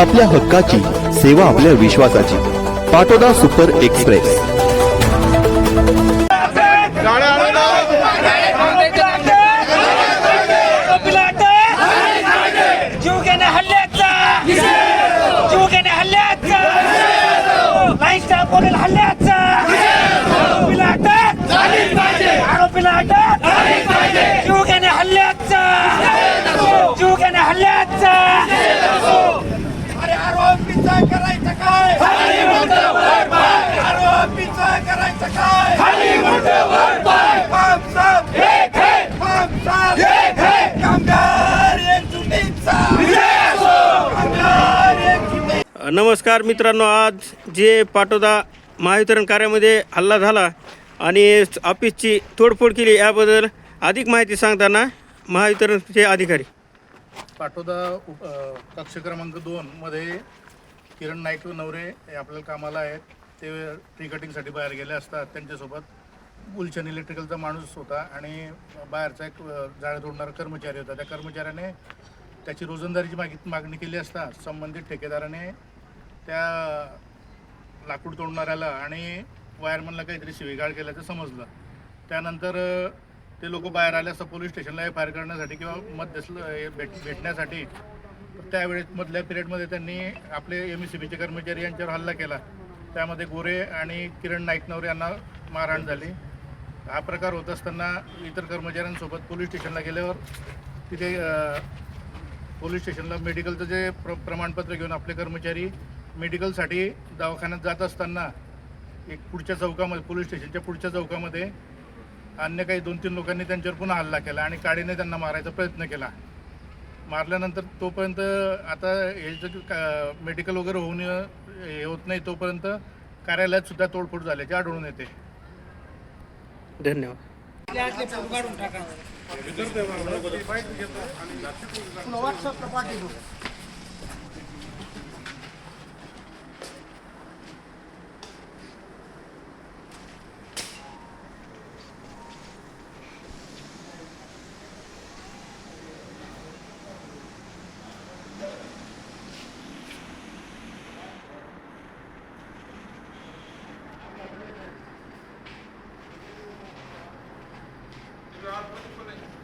आपल्या हक्काची सेवा आपल्या विश्वासाची. Patoda super express. जीव घेण्या नमस्कार मित्रांनो आज जे पाटोदा महावितरण कार्यामध्ये हल्ला झाला आणि ऑफिसची तोडफोड केली याबद्दल अधिक माहिती सांगताना महावितरणचे अधिकारी. पाटोदा उप अ, कक्ष क्रमांक दोनमध्ये किरण नाईक नवरे हे आपल्याला कामाला आहेत. ते ट्री कटिंगसाठी बाहेर गेले असतात. त्यांच्यासोबत गुलशन इलेक्ट्रिकलचा माणूस होता आणि बाहेरचा एक अ, जाळे तोडणारा कर्मचारी होता. त्या कर्मचाऱ्याने त्याची रोजंदारीची मागी मागणी केली असता संबंधित ठेकेदाराने त्या लाकूड तोडणाऱ्याला आणि वायरमनला काहीतरी शिवीगाळ केल्याचं समजलं. त्यानंतर ते लोक बाहेर आले असं पोलीस स्टेशनला एफ आय करण्यासाठी किंवा मध्यस्थ भेट भेटण्यासाठी. त्यावेळेस मधल्या पिरियडमध्ये त्यांनी आपले एम एस सी बीचे कर्मचारी यांच्यावर हल्ला केला. त्यामध्ये गोरे आणि किरण नाईकनवर यांना मारहाण झाली. हा प्रकार होत असताना इतर कर्मचाऱ्यांसोबत पोलीस स्टेशनला गेल्यावर तिथे पोलीस स्टेशनला मेडिकलचं जे प्र प्रमाणपत्र घेऊन आपले कर्मचारी मेडिकलसाठी दवाखान्यात जात असताना एक पुढच्या चौकामध्ये पोलीस स्टेशनच्या पुढच्या चौकामध्ये अन्य काही दोन तीन लोकांनी त्यांच्यावर पुन्हा हल्ला केला आणि काडीने त्यांना मारायचा प्रयत्न केला. मारल्यानंतर तोपर्यंत आता याचं का मेडिकल वगैरे होऊन हे होत नाही तोपर्यंत कार्यालयात सुद्धा तोडफोड झाल्याचे आढळून येते. धन्यवाद. there for political